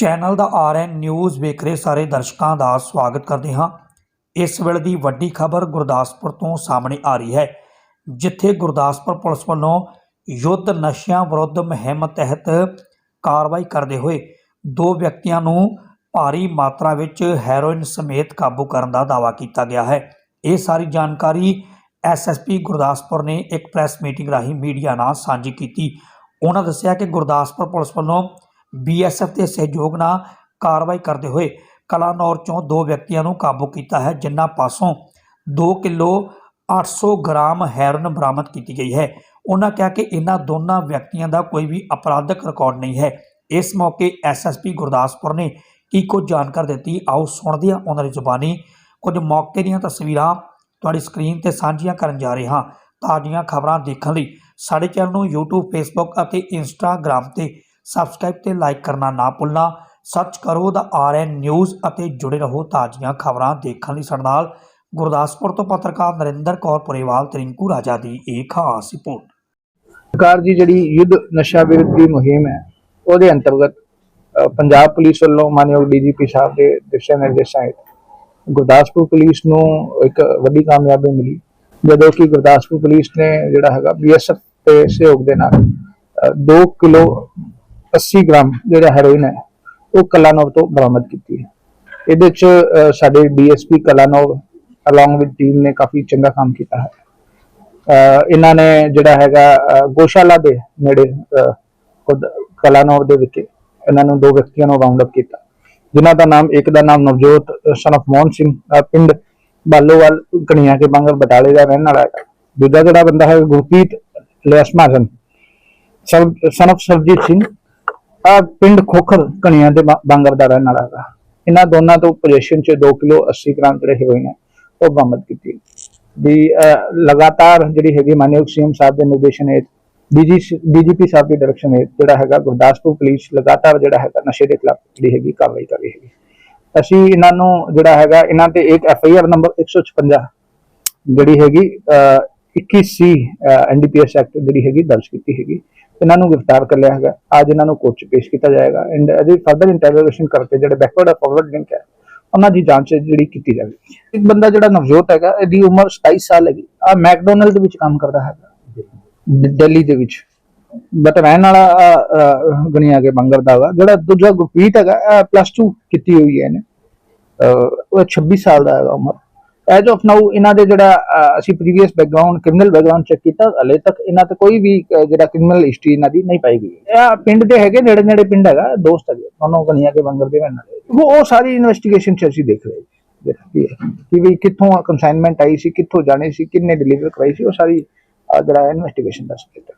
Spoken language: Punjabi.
ਚੈਨਲ ਦਾ ਆਰਐਨ ਨਿਊਜ਼ ਵੇਖ ਰਹੇ ਸਾਰੇ ਦਰਸ਼ਕਾਂ ਦਾ ਸਵਾਗਤ ਕਰਦੇ ਹਾਂ। ਇਸ ਵੇਲੇ ਦੀ ਵੱਡੀ ਖਬਰ ਗੁਰਦਾਸਪੁਰ ਤੋਂ ਸਾਹਮਣੇ ਆ ਰਹੀ ਹੈ, ਜਿੱਥੇ ਗੁਰਦਾਸਪੁਰ ਪੁਲਿਸ ਵੱਲੋਂ ਯੁੱਧ ਨਸ਼ਿਆਂ ਵਿਰੁੱਧ ਮੁਹਿੰਮ ਤਹਿਤ ਕਾਰਵਾਈ ਕਰਦੇ ਹੋਏ ਦੋ ਵਿਅਕਤੀਆਂ ਨੂੰ ਭਾਰੀ ਮਾਤਰਾ ਵਿੱਚ ਹੈਰੋਇਨ ਸਮੇਤ ਕਾਬੂ ਕਰਨ ਦਾ ਦਾਅਵਾ ਕੀਤਾ ਗਿਆ ਹੈ। ਇਹ ਸਾਰੀ ਜਾਣਕਾਰੀ ਐਸਐਸਪੀ ਗੁਰਦਾਸਪੁਰ ਨੇ ਇੱਕ ਪ੍ਰੈਸ ਮੀਟਿੰਗ ਰਾਹੀਂ ਮੀਡੀਆ ਨਾਲ ਸਾਂਝੀ ਕੀਤੀ। ਉਹਨਾਂ ਦੱਸਿਆ ਕਿ ਗੁਰਦਾਸਪੁਰ ਪੁਲਿਸ ਵੱਲੋਂ ਬੀਐਸਐਫ ਦੇ ਸਹਿਯੋਗ ਨਾਲ ਕਾਰਵਾਈ ਕਰਦੇ ਹੋਏ ਕਲਾਨੌਰ ਚੋਂ ਦੋ ਵਿਅਕਤੀਆਂ ਨੂੰ ਕਾਬੂ ਕੀਤਾ ਹੈ, ਜਿਨ੍ਹਾਂ ਪਾਸੋਂ 2 ਕਿਲੋ 800 ਗ੍ਰਾਮ ਹੈਰੋਇਨ ਬਰਾਮਦ ਕੀਤੀ ਗਈ ਹੈ। ਉਹਨਾਂ ਕਿਹਾ ਕਿ ਇਹਨਾਂ ਦੋਨਾਂ ਵਿਅਕਤੀਆਂ ਦਾ ਕੋਈ ਵੀ ਅਪਰਾਧਿਕ ਰਿਕਾਰਡ ਨਹੀਂ ਹੈ। ਇਸ ਮੌਕੇ ਐਸਐਸਪੀ ਗੁਰਦਾਸਪੁਰ ਨੇ ਕੀ ਕੁਝ ਜਾਣਕਾਰੀ ਦਿੱਤੀ? ਆਓ ਸੁਣਦੇ ਹਾਂ ਉਹਨਾਂ ਦੀ ਜ਼ੁਬਾਨੀ। ਕੁਝ ਮੌਕੇ ਦੀਆਂ ਤਸਵੀਰਾਂ ਤੁਹਾਡੀ ਸਕਰੀਨ ਤੇ ਸਾਂਝੀਆਂ ਕਰਨ ਜਾ ਰਹੇ ਹਾਂ। ਤਾਜ਼ੀਆਂ ਖਬਰਾਂ ਦੇਖਣ ਲਈ ਸਾਡੇ ਚੈਨਲ ਨੂੰ YouTube, Facebook ਅਤੇ Instagram ਤੇ ਸਬਸਕ੍ਰਾਈਬ ਤੇ ਲਾਈਕ ਕਰਨਾ ਨਾ ਭੁੱਲਣਾ। ਸਰਚ ਕਰੋ ਦਾ ਆਰਐਨ ਨਿਊਜ਼ ਅਤੇ ਜੁੜੇ ਰਹੋ ਤਾਜ਼ੀਆਂ ਖਬਰਾਂ ਦੇਖਣ ਲਈ ਸਾਡੇ ਨਾਲ। ਗੁਰਦਾਸਪੁਰ ਤੋਂ ਪੱਤਰਕਾਰ ਨਰਿੰਦਰ ਕੌਰ ਪੁਰੇਵਾਲ ਤੇ ਰਾਜਾ ਦੀ ਇਹ ਖਾਸ ਰਿਪੋਰਟ। ਸਰਕਾਰ ਦੀ ਜਿਹੜੀ ਯੁੱਧ ਨਸ਼ਾ ਵਿਰੁੱਧ ਦੀ ਮੁਹਿੰਮ ਹੈ, ਉਹਦੇ ਅੰਤਰਗਤ ਪੰਜਾਬ ਪੁਲਿਸ ਵੱਲੋਂ ਮਾਨਯੋਗ ਡੀਜੀਪੀ ਸਾਹਿਬ ਦੇ ਦਿਸ਼ਾ ਨਿਰਦੇਸ਼ਾਂ ਹੇਠ ਗੁਰਦਾਸਪੁਰ ਪੁਲਿਸ ਨੂੰ ਇੱਕ ਵੱਡੀ ਕਾਮਯਾਬੀ ਮਿਲੀ। ਜਦੋਂ ਕਿ ਗੁਰਦਾਸਪੁਰ ਪੁਲਿਸ ਨੇ ਜਿਹੜਾ ਹੈਗਾ ਬੀਐਸਐਫ ਦੇ ਸਹਿਯੋਗ ਦੇ ਨਾਲ 2 ਕਿਲੋ 80 ਗ੍ਰਾਮ ਜਿਹੜਾ ਹੈਰੋਇਨ ਹੈ, ਉਹ ਕਲਾਨੌਰ ਤੋਂ ਬਰਾਮਦ ਕੀਤੀ ਹੈ। ਇਹਦੇ ਚ ਸਾਡੇ DSP Kalanaur along with team ਨੇ ਕਾਫੀ ਚੰਗਾ ਕੰਮ ਕੀਤਾ ਹੈ। ਇਹਨਾਂ ਨੇ ਜਿਹੜਾ ਹੈਗਾ ਗੋਸ਼ਾਲਾ ਦੇ ਨੇੜੇ ਖੁਦ ਕਲਾਨੌਰ ਦੇ ਵਿਖੇ ਇਹਨਾਂ ਨੂੰ ਦੋ ਵਿਅਕਤੀਆਂ ਨੂੰ ਰਾਉਂਡ ਅਪ ਕੀਤਾ। ਜਿਨ੍ਹਾਂ ਦਾ ਨਾਮ, ਇੱਕ ਦਾ ਨਾਮ ਨਵਜੋਤ ਸਨ of ਮੋਹਨ ਸਿੰਘ ਪਿੰਡ ਬਾਲੋਵਾਲ, ਕਣੀਆਂ ਕੇ ਬੰਗਲ ਬਟਾਲੇ ਦਾ ਰਹਿਣ ਵਾਲਾ ਹੈ ਦੂਜਾ ਜਿਹੜਾ ਬੰਦਾ ਹੈ, ਗੁਰਪ੍ਰੀਤ ਲਿਆਸ ਮਹਾਜਨ ਸਨ of ਸਰਜੀਤ ਸਿੰਘ ਆ ਪਿੰਡ ਖੋਖਰ ਕਣੀਆਂ ਦੇ ਬੰਗਰ ਦਾ ਰਹਿਣ ਵਾਲਾ ਹੈਗਾ ਇਹਨਾਂ ਦੋਨਾਂ ਤੋਂ ਪੋਜੀਸ਼ਨ 'ਚ 2 ਕਿਲੋ 80 ਗ੍ਰਾਮ ਜਿਹੜੇ ਹੋਏ ਨੇ ਉਹ ਬਰਾਮਦ ਕੀਤੀ। ਦੀ ਲਗਾਤਾਰ ਜਿਹੜੀ ਹੈਗੀ ਮਾਨਯੋਗ ਸੀਐਮ ਸਾਹਿਬ ਦੇ ਨਿਰਦੇਸ਼ਨ ਹੇਠ ਡੀਜੀਪੀ ਸਾਹਿਬ ਦੀ ਡਾਇਰੈਕਸ਼ਨ ਹੇਠ ਜਿਹੜਾ ਹੈਗਾ ਗੁਰਦਾਸਪੁਰ ਪੁਲਿਸ ਲਗਾਤਾਰ ਜਿਹੜਾ ਹੈਗਾ ਨਸ਼ੇ ਦੇ ਖਿਲਾਫ ਜਿਹੜੀ ਹੈਗੀ ਕਾਰਵਾਈ ਕਰ ਰਹੀ ਹੈਗੀ। ਅਸੀਂ ਇਹਨਾਂ ਨੂੰ ਜਿਹੜਾ ਹੈਗਾ ਇਹਨਾਂ ਤੇ ਇੱਕ ਐਫ ਆਈ ਆਰ ਨੰਬਰ 156 ਜਿਹੜੀ ਹੈਗੀ ਅਹ, 21 ਸੀ ਐਨਡੀਪੀਐਸ ਐਕਟ ਜਿਹੜੀ ਹੈਗੀ ਦਰਜ ਕੀਤੀ ਹੈਗੀ। ਇਹਨਾਂ ਨੂੰ ਗ੍ਰਿਫਤਾਰ ਕਰ ਲਿਆ ਹੈਗਾ। ਅੱਜ ਇਹਨਾਂ ਨੂੰ ਕੋਰਟ 'ਚ ਪੇਸ਼ ਕੀਤਾ ਜਾਏਗਾ। ਐਂਡ ਇਹਦੀ ਫਰਦਰ ਇੰਟਰੋਗੇਸ਼ਨ ਕਰਕੇ ਜਿਹੜੇ ਬੈਕਵਰਡ ਐਂਡ ਫਾਰਵਰਡ ਲਿੰਕ ਹੈ ਉਹਨਾਂ ਦੀ ਜਾਂਚ ਜਿਹੜੀ ਕੀਤੀ ਜਾਵੇਗੀ ਇੱਕ ਬੰਦਾ ਜਿਹੜਾ ਨਵਜੋਤ ਹੈਗਾ ਇਹਦੀ ਉਮਰ 27 ਸਾਲ ਹੈਗੀ। ਆ ਮੈਕਡੋਨਲਡ ਦੇ ਵਿੱਚ ਕੰਮ ਕਰਦਾ ਹੈਗਾ। ਦਿੱਲੀ ਦੇ ਵਿੱਚ। ਬਟ ਰਹਿਣ ਵਾਲਾ ਗਣਿਆ ਕੇ ਬੰਗਰ ਦਾ ਵਾ। ਜਿਹੜਾ ਦੂਜਾ ਗੁਰਪ੍ਰੀਤ ਹੈਗਾ ਪਲੱਸ 2 ਕੀਤੀ ਹੋਈ ਹੈ ਇਹਨੇ। ਅਹ, ਉਹ 26 ਸਾਲ ਦਾ ਹੈਗਾ ਉਮਰ। ਐਜ ਆਫ ਨਾਊ ਇਹਨਾਂ ਦੇ ਜਿਹੜਾ ਅਸੀਂ previous background criminal background check ਕੀਤਾ, ਹਲੇ ਤੱਕ ਇਹਨਾਂ ਤੇ ਕੋਈ ਵੀ ਜਿਹੜਾ ਕ੍ਰਿਮੀਨਲ ਹਿਸਟਰੀ ਇਹਨਾਂ ਦੀ ਨਹੀਂ ਪਾਈ ਗਈ ਇਹ ਪਿੰਡ ਦੇ ਹੈਗੇ ਨੇੜੇ ਨੇੜੇ ਪਿੰਡ ਹੈਗਾ, ਦੋਸਤ ਹੈਗੇ, ਦੋਨੋਂ ਗਣੀਆਂ ਕੇ ਬੰਗਰ ਦੇ ਰਹਿਣ ਉਹ ਉਹ ਸਾਰੀ ਇਨਵੈਸਟੀਗੇਸ਼ਨ ਚ ਅਸੀਂ ਦੇਖ ਰਹੇ ਕਿ ਵੀ ਕਿੱਥੋਂ ਕੰਸਾਈਨਮੈਂਟ ਆਈ ਸੀ, ਕਿੱਥੋਂ ਜਾਣੀ ਸੀ, ਕਿੰਨੇ ਡਿਲੀਵਰ ਕਰਾਈ ਸੀ, ਉਹ ਸਾਰੀ ਜਿਹੜਾ ਇਨਵੈਸਟੀਗੇਸ਼ਨ ਦਾ ਸਬਜੈਕਟ